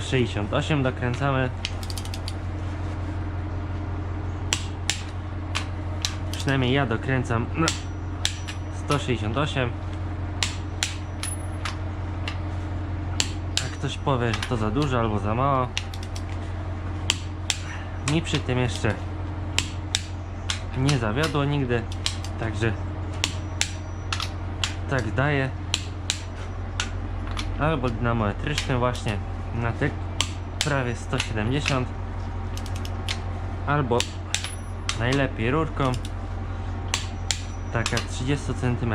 168 dokręcamy. Przynajmniej ja dokręcam na 168. A ktoś powie, że to za dużo albo za mało. Mi przy tym jeszcze nie zawiodło nigdy, także tak daje. Albo dynamometrycznym właśnie na te prawie 170 albo najlepiej rurką. Taka 30 cm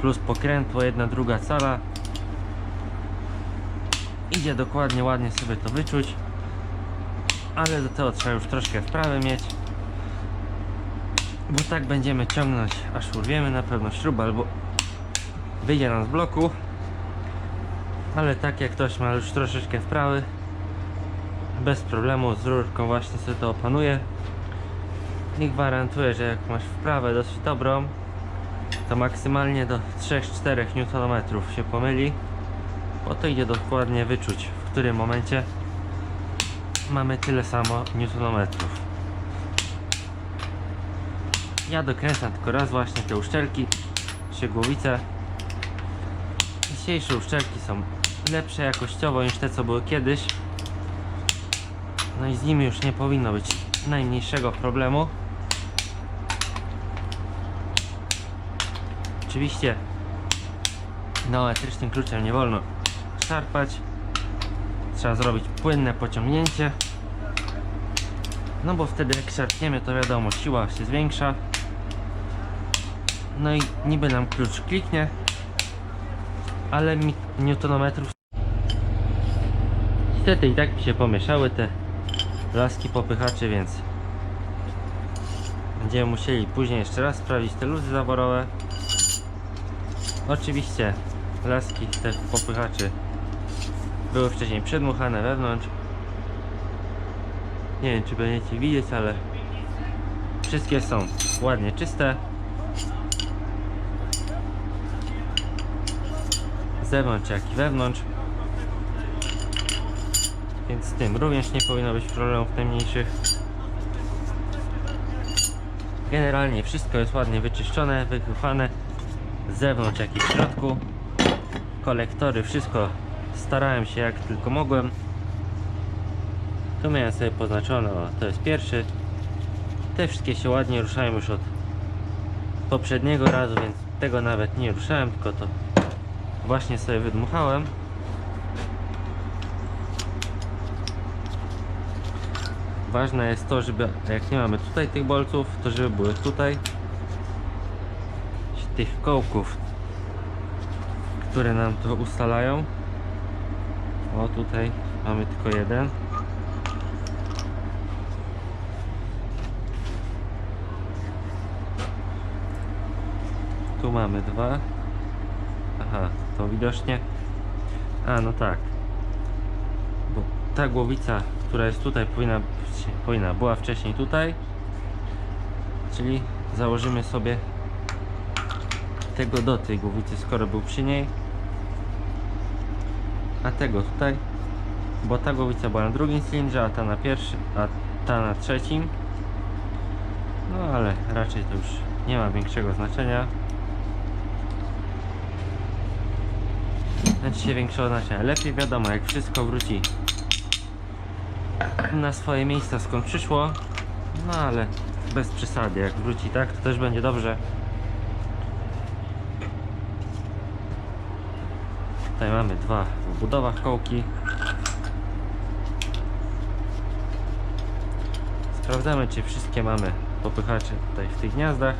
plus pokrętło jedna druga cala. Idzie dokładnie ładnie sobie to wyczuć. Ale do tego trzeba już troszkę wprawy mieć. Bo tak będziemy ciągnąć aż urwiemy na pewno śrubę albo wyjdzie nam z bloku ale tak jak ktoś ma już troszeczkę wprawy bez problemu z rurką właśnie sobie to opanuje i gwarantuję, że jak masz wprawę dosyć dobrą to maksymalnie do 3-4 Nm się pomyli bo to idzie dokładnie wyczuć w którym momencie mamy tyle samo newtonometrów. Ja dokręcam tylko raz właśnie te uszczelki czy głowice. Dzisiejsze uszczelki są lepsze jakościowo niż te co były kiedyś. No i z nimi już nie powinno być najmniejszego problemu. Oczywiście geometrycznym kluczem nie wolno szarpać. Trzeba zrobić płynne pociągnięcie. No bo wtedy jak szarpniemy to wiadomo siła się zwiększa. No i niby nam klucz kliknie ale newtonometrów niestety i tak mi się pomieszały te laski popychacze więc będziemy musieli później jeszcze raz sprawdzić te luzy zaworowe. Oczywiście laski te popychaczy były wcześniej przedmuchane wewnątrz. Nie wiem czy będziecie widzieć ale wszystkie są ładnie czyste. Z zewnątrz jak i wewnątrz więc z tym również nie powinno być problemów najmniejszych generalnie wszystko jest ładnie wyczyszczone, wygryfane z zewnątrz jak i w środku. Kolektory, wszystko. Starałem się jak tylko mogłem. Tu miałem sobie poznaczone, o, to jest pierwszy. Te wszystkie się ładnie ruszają już od poprzedniego razu, więc tego nawet nie ruszałem, tylko to właśnie sobie wydmuchałem ważne jest to, żeby jak nie mamy tutaj tych bolców, to żeby były tutaj tych kołków które nam to ustalają o tutaj mamy tylko jeden tu mamy dwa Aha, to widocznie. A, no tak. Bo ta głowica, która jest tutaj, powinna, powinna była wcześniej tutaj. Czyli założymy sobie tego do tej głowicy, skoro był przy niej. A tego tutaj, bo ta głowica była na drugim cylindrze, a ta na pierwszym, a ta na trzecim. No ale raczej to już nie ma większego znaczenia. Znaczy się większego znaczenia. Lepiej wiadomo, jak wszystko wróci na swoje miejsca skąd przyszło. No ale bez przesady, jak wróci tak, to też będzie dobrze. Tutaj mamy dwa w budowach kołki. Sprawdzamy, czy wszystkie mamy popychacze tutaj w tych gniazdach.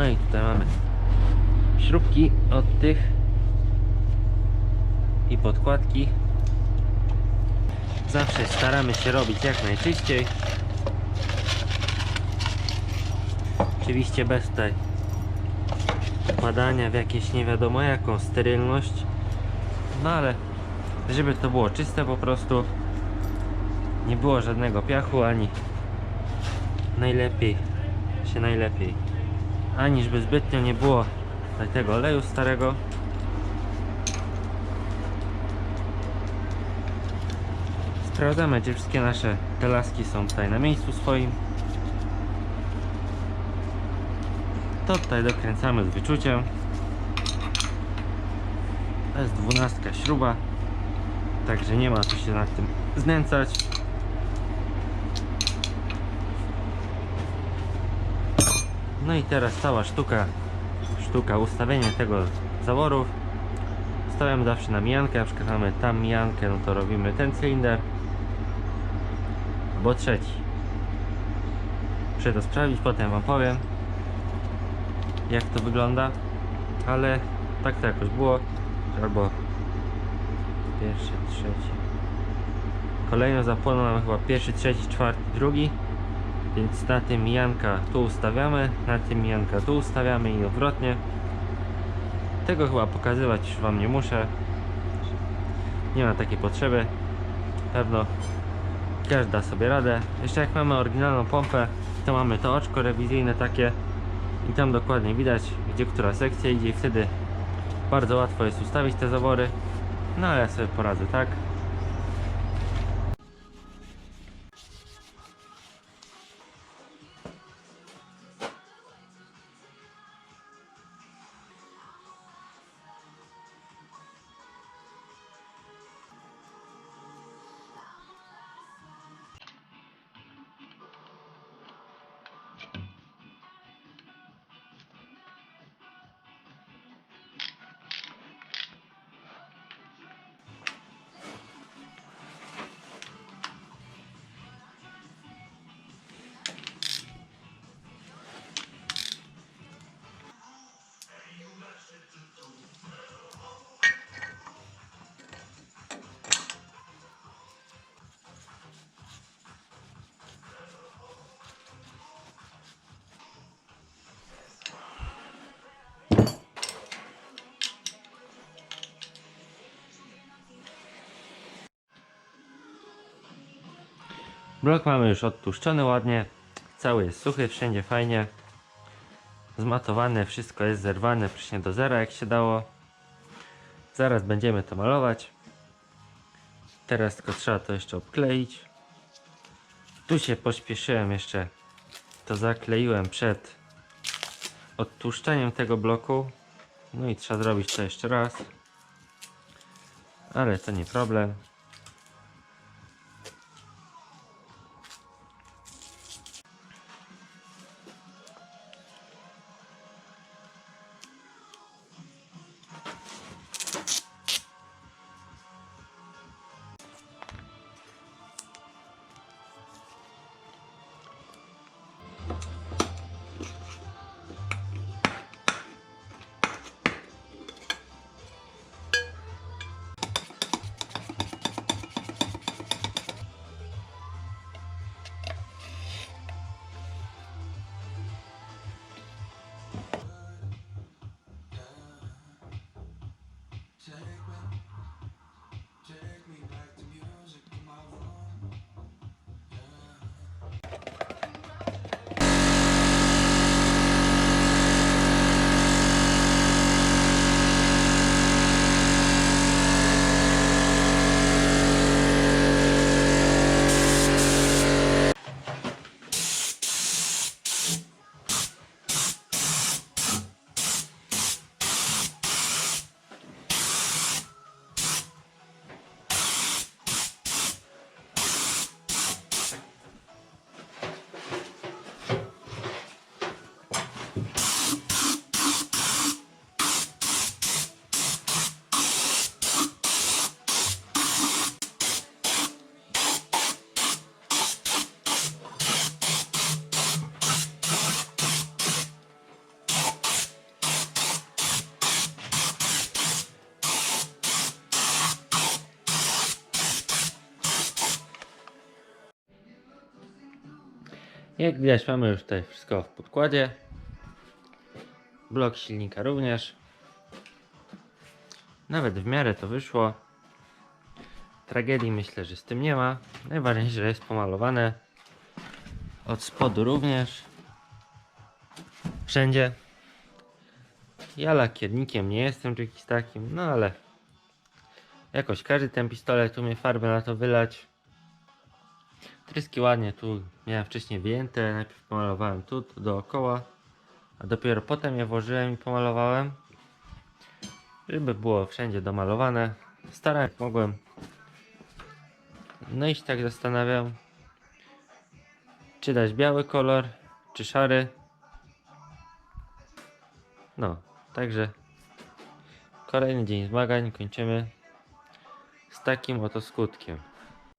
No i tutaj mamy śrubki od tych i podkładki. Zawsze staramy się robić jak najczyściej. Oczywiście bez tutaj wpadania w jakieś nie wiadomo jaką sterylność. No ale żeby to było czyste po prostu nie było żadnego piachu ani najlepiej się najlepiej. Aniż by zbytnio nie było tego oleju starego. Sprawdzamy, czy wszystkie nasze te laski są tutaj na miejscu swoim. To tutaj dokręcamy z wyczuciem. To jest dwunastka śruba, także nie ma tu się nad tym znęcać. No i teraz cała sztuka, sztuka ustawienia tego zaworów. Stawiamy zawsze na mijankę, na przykład mamy tam mijankę, no to robimy ten cylinder albo trzeci. Muszę to sprawdzić, potem wam powiem jak to wygląda, ale tak to jakoś było, albo pierwszy, trzeci. Kolejno zapłoną mamy chyba pierwszy, trzeci, czwarty, drugi. Więc na tym mijanka tu ustawiamy, na tym mijanka tu ustawiamy i odwrotnie. Tego chyba pokazywać już wam nie muszę. Nie ma takiej potrzeby. Pewno każdy da sobie radę. Jeszcze jak mamy oryginalną pompę, to mamy to oczko rewizyjne takie i tam dokładnie widać, gdzie która sekcja idzie i wtedy bardzo łatwo jest ustawić te zawory. No ale ja sobie poradzę, tak? Blok mamy już odtłuszczony ładnie. Cały jest suchy, wszędzie fajnie. Zmatowane, wszystko jest zerwane praktycznie do zera jak się dało. Zaraz będziemy to malować. Teraz tylko trzeba to jeszcze obkleić. Tu się pośpieszyłem jeszcze. To zakleiłem przed odtłuszczeniem tego bloku. No i trzeba zrobić to jeszcze raz. Ale to nie problem. Jak widać mamy już tutaj wszystko w podkładzie. Blok silnika również. Nawet w miarę to wyszło. Tragedii myślę, że z tym nie ma. Najważniejsze, że jest pomalowane. Od spodu również. wszędzie. Ja lakiernikiem nie jestem czy jakiś takim, no ale jakoś każdy ten pistolet umie farbę na to wylać. Tryski ładnie tu miałem wcześniej wyjęte, najpierw pomalowałem tu, tu dookoła, a dopiero potem je włożyłem i pomalowałem, żeby było wszędzie domalowane. Starałem jak mogłem. No i się tak zastanawiam, czy dać biały kolor, czy szary. No, także kolejny dzień zmagań kończymy z takim oto skutkiem.